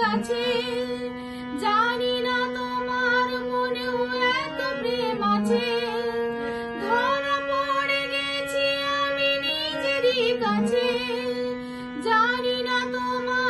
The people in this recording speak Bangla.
কাছে। জানি না তোমার মনেও এত প্রেম আছে। ধরা পড়ে গেছি আমি নিজেরই কাছে। জানি না তোমার